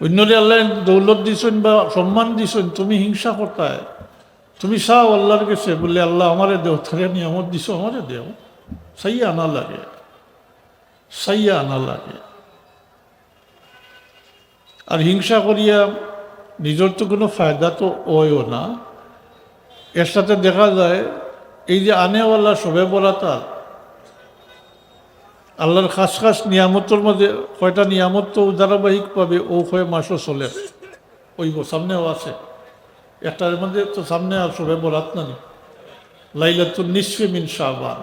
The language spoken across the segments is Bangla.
অন্যরে আল্লাহ দৌলত দিছেন বা সম্মান দিছেন, তুমি হিংসা করতায়। তুমি চাও আল্লাহর কাছে বললে আল্লাহ আমারে দেও থারে নিয়ামত দিছো, আমারে দেও। সাইয়া আনা লাগে। সাইয়া আনা লাগে। আর হিংসা করিয়া নিজের তো কোনো ফায়দা তো ওয়ও না। এর সাথে দেখা যায়, এই যে আনেওয়ালা সবে বরাতার আল্লাহর খাস খাস নিয়ামতর মধ্যে কয়টা নিয়ামত তো ধারাবাহিক পাবে ও কয়ে মাসও চলে। ওই সামনেও আছে। একটার মধ্যে তো সামনে আর সবে বরাত না নি লাইলাতুল নিসফে মিন শাহবান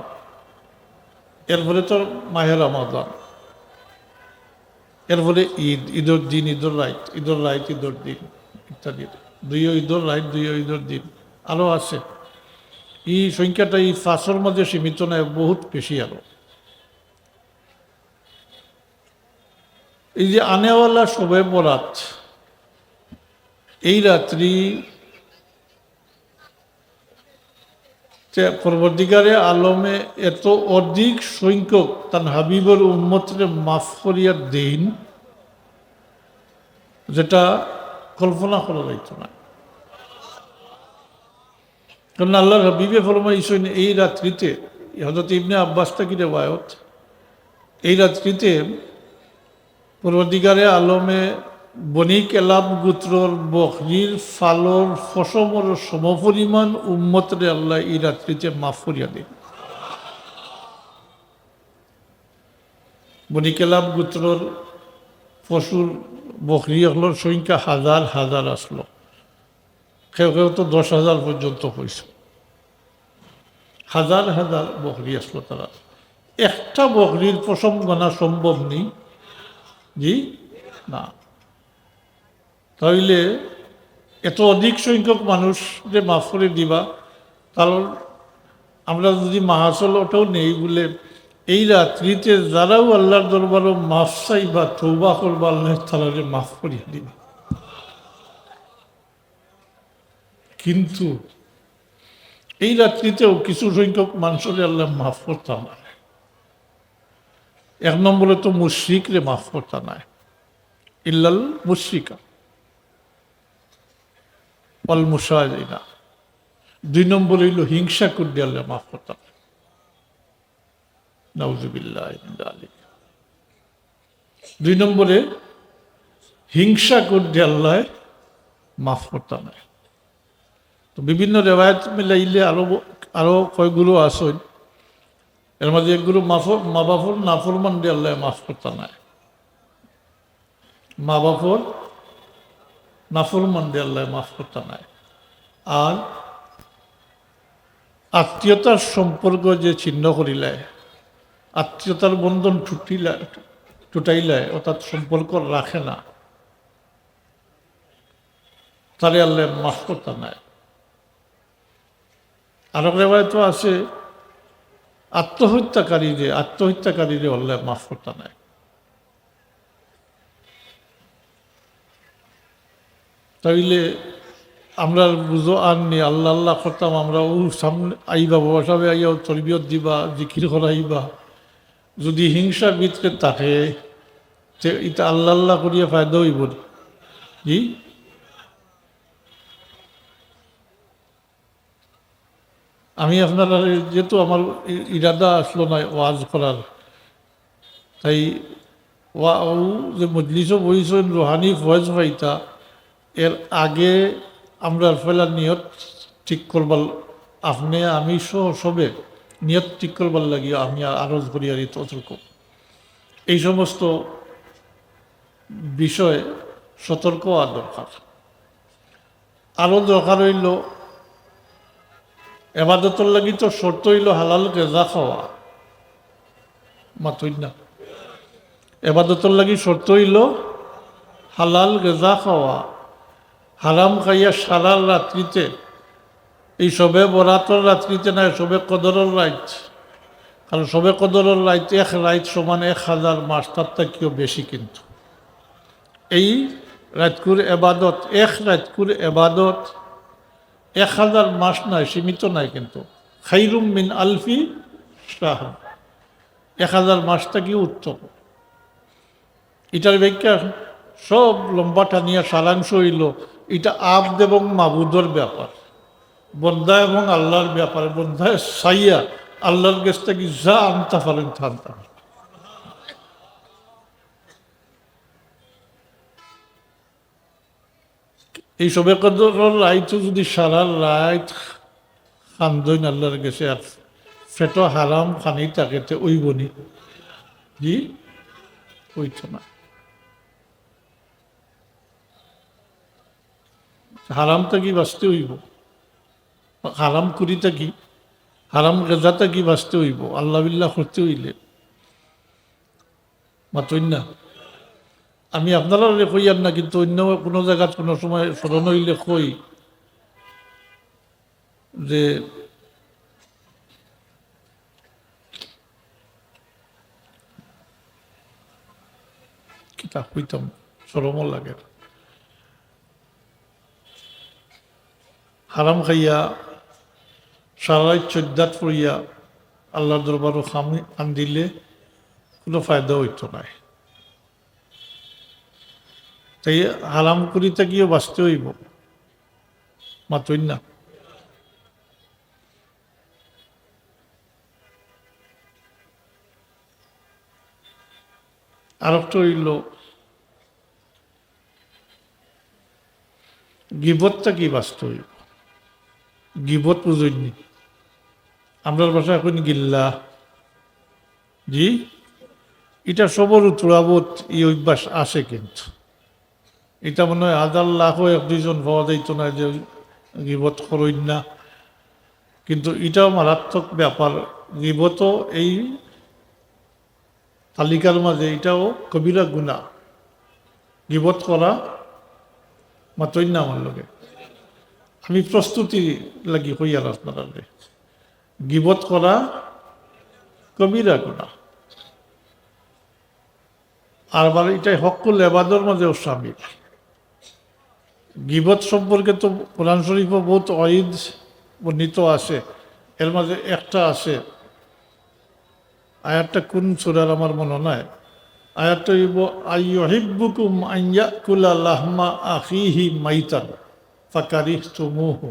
এর ফলে তো মাহের রমাদান। এর ফলে ঈদ, ঈদর দিন, ঈদর রাইট ঈদর রাইট ঈদর দিন, ইত্যাদি। দুইও ঈদর রাইট দুইও ঈদর দিন। আরও আছে। এই সংখ্যাটা এই ফাঁসর মধ্যে সীমিত নয়, বহুত বেশি আরও এই যে আনেওয়ালা শোবে বরাত, এই রাত্রি পরবর্তীকারে আলমে এত অধিক সংখ্যক তার হাবিবর উন্মতরে মাফ করিয়ার দিন, যেটা কল্পনা করা যাইত না। কারণ আল্লাহর হাবিবে ফরমাইছেন এই রাত্রিতে হজরত ইবনে আব্বাস থাকি রেবায়ত এই রাত্রিতে পূর্বদিগারে আলমে বণিক এলাম গুত্রর বকরির ফালর ফসমর সমপরিমাণ উম্মতরে আল্লাহ এই রাত্রিতে মাফ করিয়া দিন। এলাম গুত্রর পশুর বকরি হলোর সংখ্যা হাজার হাজার আসলো। কেউ কেউ তো দশ হাজার পর্যন্ত হয়েছে হাজার হাজার বকরি আসলো তারা। একটা বকরির পশম গণা সম্ভব নেই। জি? না। তাইলে এত অধিক সংখ্যক মানুষ যে মাফ করে দিবা, কারণ আমরা যদি মাহাসল ওটাও নেই বলে এই রাত্রিতে যারাও আল্লাহর দরবারও মাফ চাইবা তৌবা করবা আল্লাহ তালারে মাফ করিয়ে দিবা। কিন্তু এই রাত্রিতেও কিছু সংখ্যক মানুষের আল্লাহ মাফ করতাম না এক নম্বরে তো মুশ্রিক রে মাফ করতা নাই। ইল্লাল মুশ্রিকা। অল মুসাহিনা দুই নম্বর হইল হিংসা করলে আল্লাহ মাফ করতা নাই। দুই নম্বরে হিংসা করলে আল্লাহ মাফ করতা নাই। তো বিভিন্ন রেওয়ায়ত মিলাইলে আরও আরও কয়গুলো আসেন। এর মধ্যে একগুলো মাফর মা বাফর নাফরমান দিয়ে আল্লাহ মাফ করতে নাই। মা বাফর নাফরমান দিয়ে আল্লাহ মাফ করতে নাই। আর আত্মীয়তার সম্পর্ক যে ছিন্ন করিলে, আত্মীয়তার বন্ধন টুটিলা টুটাইলে অর্থাৎ সম্পর্ক রাখে না, তারে আল্লাহ মাফ করতে নাই। আরও রেবায়ত আছে আত্মহত্যাকারীরে আত্মহত্যাকারীরে আল্লাহ মাফ করতে নাই। তাইলে আমরা বুঝো আর নি, আল্লাহ আল্লাহ করতাম, আমরা ও সামনে আইবা, বাবা সাহেব আইয়া তরবিয়ত দিবা, জিকির করাইবা যদি হিংসার ভিতরে থাকে এটা আল্লাহ আল্লাহ করিয়া ফায়দা হইব জি? আমি আপনার যেহেতু আমার ইরাদা আসলো না ওয়াজ করার, তাই ওয়া যে মজলিসও বইছেন রোহানি ফয়েজ ভাইতা এর আগে আমরা ফেলার নিয়ত ঠিক করবার, আপনি, আমি সহ সবে নিয়ত ঠিক করবার লাগিয়ে আমি আরজ করি আর ততর্ক এই সমস্ত বিষয়ে সতর্ক হওয়া দরকার। আরও দরকার হইল এবাদতর লাগি তো শর্ত হইল হালাল গেজা খাওয়া। মাতই না। এবাদতর লাগি শর্ত হইল হালাল গেজা খাওয়া। হারাম খাইয়া সারা রাত্রিতে এই সবে বরাতর রাত্রিতে নাই সবে কদরের রাইত কারণ সবে কদরের রাইত এক রাইত সমান এক হাজার মাস তার থেকেও বেশি কিন্তু। এই রাতকুর এবাদত, এক রাতকুর এবাদত এক হাজার মাস নাই, সীমিত নাই কিন্তু। খাইরুম মিন আলফি শাহ। এক হাজার মাসটা কি উত্তম? এটার ব্যাখ্যা, সব লম্বা টানিয়া সারাংশ হইল, এটা আব্দ এবং মাবুদর ব্যাপার। বন্দা এবং আল্লাহর ব্যাপারে, বন্ধায় সাইয়া আল্লাহর গেছ থেকে যা আনতে পারেন থানতে পারেন। এই সবে রাইতো যদি সারা রাইত খান্দইন আল্লাহর গেছে আর ফেটো হারাম খানি তাকে ওইবনি। জি? ওইতো না। হারামটা কি বাঁচতে হইব? হারাম করিটা কি? হারাম গেজাটা কি বাঁচতে হইব? আল্লাহ বিল্লাহ করতে হইলে। মাতই না। আমি আপনারা কইয়ার না, কিন্তু অন্য কোনো জায়গায় কোনো সময় স্মরণ হইলে কই যে কিতাব কইতাম সরমও লাগে। হারাম খাইয়া সারাই চোদ্দাত পড়িয়া আল্লাহর দরবারও খামি আন দিলে কোনো ফায়দা হইতো নাই তাই হারাম করিতে গিয়ে বাঁচতে হইব। মাতই না আর একটা হইল, গিবতটা কি বাঁচতে হইব। গিবত বুঝইনি। আমরা ভাষা এখন গিল্লা। জি? এটা সবর উত্তরাবত এই অভ্যাস আসে কিন্তু। এটা মনে হয় হাজার লাখও এক দুইজন পাওয়া যাইতো না যে গিবত করইন না। কিন্তু এটাও মারাত্মক ব্যাপার। গিবত এই তালিকার মাঝে এটাও কবিরা গুণা। গিবত করা মাতই না আমার লোকে আমি প্রস্তুতি লাগি হইয়ার আপনারা গিবত করা কবিরা গুণা। আর এটাই হকুল এবাদর মাঝেও সামিল। গিবত সম্পর্কে তো কোরআন শরীফও বহুত অঈদ বর্ণিত আছে। এর মাঝে একটা আছে। আয়াতটা কোন সুরার আমার মনে নাই। আয়াতটা হইব, আইয়হিব্বুকুম আইয়াকুলা লাহমা আখিহি মাইতান ফাকারিহ তুমুহু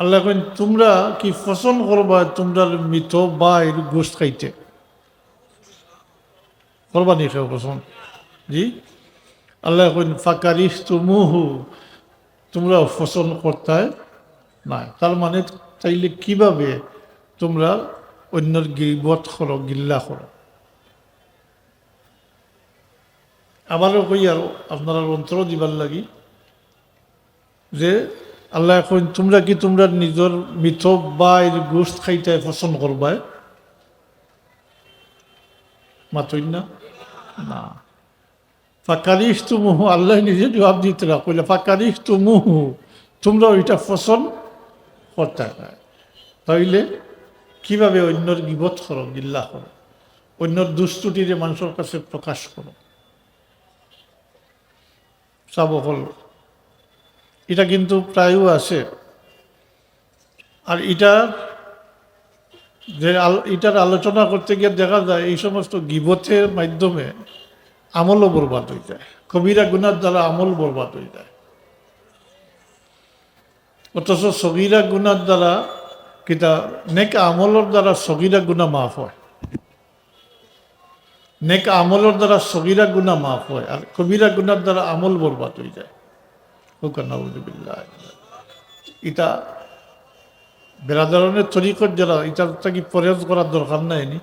আল্লাহ কইন, তোমরা কি পছন্দ করবা তোমরা মৃত বা এর গোস্ত খাইতে? করবা নি খেয়ে পছন্দ? জি? আল্লাহ কইন ফাকারিহ তুমুহু তোমরা পছন্দ করতে না তার মানে চাইলে কীভাবে তোমরা অন্যর গিবত করো, গিল্লা করো? আমারও কই আর আপনার অন্তর দিবার লাগি যে আল্লাহ এখন তোমরা কি তোমরা নিজের মিথ বা এর গোস্ত খাইতে পছন্দ করবাই? মাতই না? না। ফাকারিস তুমুহু আল্লাহ নিজে জবাব দিতে না কইলে ফাকারিস তুমুহু তোমরা ওইটা পছন্দ করতে তাইলে কীভাবে অন্যর গিবত করো, গিল্লা করো? অন্যর দুস্তুটিরে মানুষের কাছে প্রকাশ করো। চাব হল। এটা কিন্তু প্রায়ও আছে। আর এটা যে এটার আলোচনা করতে গিয়ে দেখা যায় এই সমস্ত গিবতের মাধ্যমে আমলও বরবাদ হয়ে যায়। কবিরা গুনার দ্বারা আমল বরবাদ হয়ে যায়। অথচ সগিরা গুনার দ্বারা কিতা নেক আমলের দ্বারা সগিরা গুণা মাফ হয়। নেক আমলের দ্বারা সগিরা গুণা মাফ হয় আর কবিরা গুনার দ্বারা আমল বরবাদ হয়ে যায়। হুকান্নাউজুবিল্লাহ এটা বেরাদারণের তরিকত যারা এটা কি পরেজ করার দরকার নাই নি।